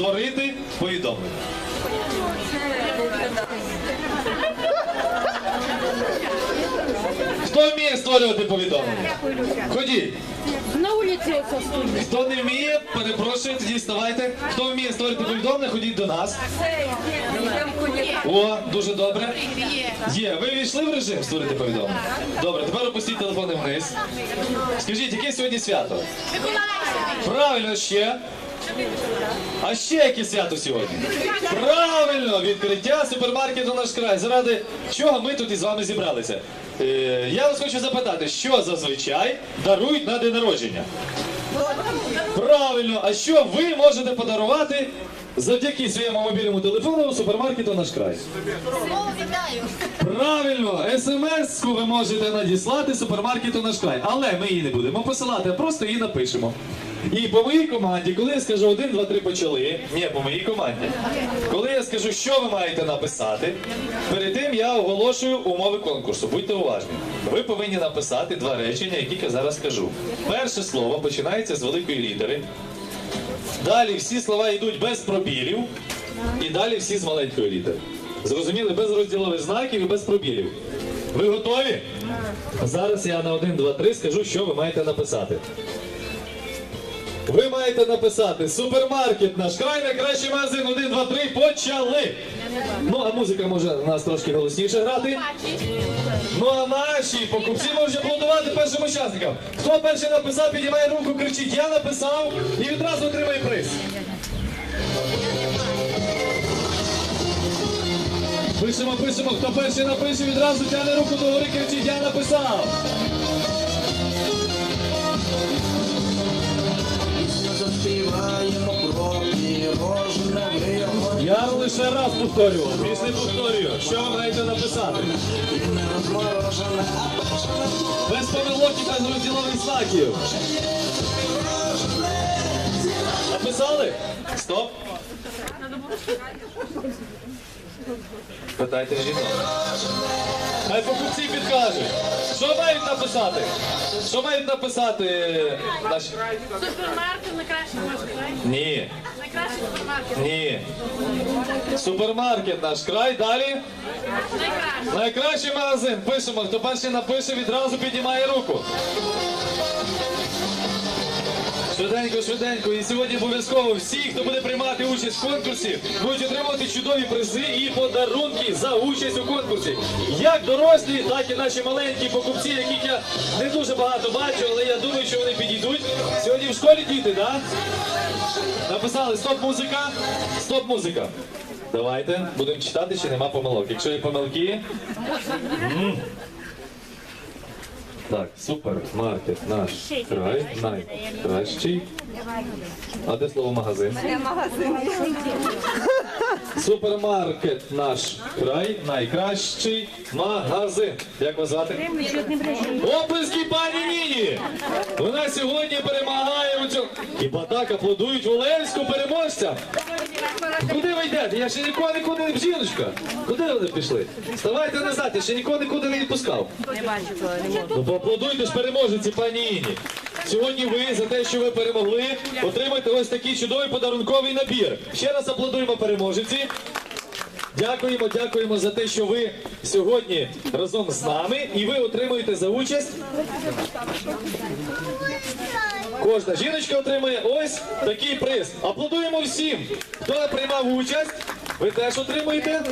створити повідомлення. Хто вміє створювати повідомлення? Ходіть. На со. Хто не вміє, перепрошую, тоді вставайте. Хто вміє створити повідомлення, ходіть до нас. О, дуже добре. Є. Ви війшли в режим створити повідомлення? Добре, тепер опустіть телефони вниз. Скажіть, яке сьогодні свято? Правильно, ще. А ще яке свято сьогодні? Правильно, відкриття супермаркету наш край. Заради чого ми тут із вами зібралися? Е, я вас хочу запитати, що зазвичай дарують на день народження? Правильно, а що ви можете подарувати завдяки своєму мобільному телефону супермаркету наш край? Правильно, смс-ку ви можете надіслати супермаркету наш край. Але ми її не будемо посилати, а просто її напишемо. І по моїй команді, коли я скажу 1, 2, 3 почали, ні, по моїй команді, коли я скажу, що ви маєте написати, перед тим я оголошую умови конкурсу. Будьте уважні. Ви повинні написати два речення, які я зараз скажу. Перше слово починається з великої літери. Далі всі слова йдуть без пробілів, і далі всі з маленької літери. Зрозуміли, без розділових знаків і без пробілів. Ви готові? Зараз я на 1, 2, 3 скажу, що ви маєте написати. Ви маєте написати супермаркет наш край, найкращий магазин 1, 2, 3, почали! Ну, а музика може у нас трошки голосніше грати. Ну а наші покупці можуть аплодувати першим учасникам. Хто перший написав, піднімає руку, кричить Я написав і відразу отримає приз. Пишемо, пишемо, хто перший напише, відразу тягне руку до гори, кричить Я написав. Лише раз повторював, після повторюю. Що ви маєте написати? Без помилок і без розділових знаків. Написали? Стоп. Питайте жінок. Хай покупці підкажуть. Що мають написати? Що мають написати наші? Супермаркет найкращий може, край? Ні. Найкращий супермаркет. Ні. Супермаркет наш край. Далі. Найкращий. Найкращий магазин. Пишемо. Хто перший напише, відразу піднімає руку. Швиденько, швиденько. І сьогодні обов'язково всі, хто буде приймати участь в конкурсі, будуть отримувати чудові призи і подарунки за участь у конкурсі. Як дорослі, так і наші маленькі покупці, яких я не дуже багато бачу, але я думаю, що вони підійдуть. Сьогодні в школі діти, так? Написали стоп музика, стоп музика. Давайте будемо читати, чи нема помилок. Якщо є помилки. Так, супермаркет наш край, найкращий. А де слово магазин? Магазин. Супермаркет наш край, найкращий магазин. Як вас звати? Оплески пані Ніні! Вона сьогодні перемагає у цьому. Хіба так аплодують Олевську переможця? Куди ви йдете? Я ще нікого нікуди не жіночка. Куди вони пішли? Ставайте назад, я ще нікого нікуди не відпускав. Не Ну поаплодуйте ж переможниці, пані Інні. Сьогодні ви за те, що ви перемогли, отримаєте ось такий чудовий подарунковий набір. Ще раз аплодуємо переможниці. Дякуємо, дякуємо за те, що ви сьогодні разом з нами і ви отримуєте за участь. Кожна жіночка отримає ось такий приз. Аплодуємо всім, хто приймав участь. Ви теж отримуєте.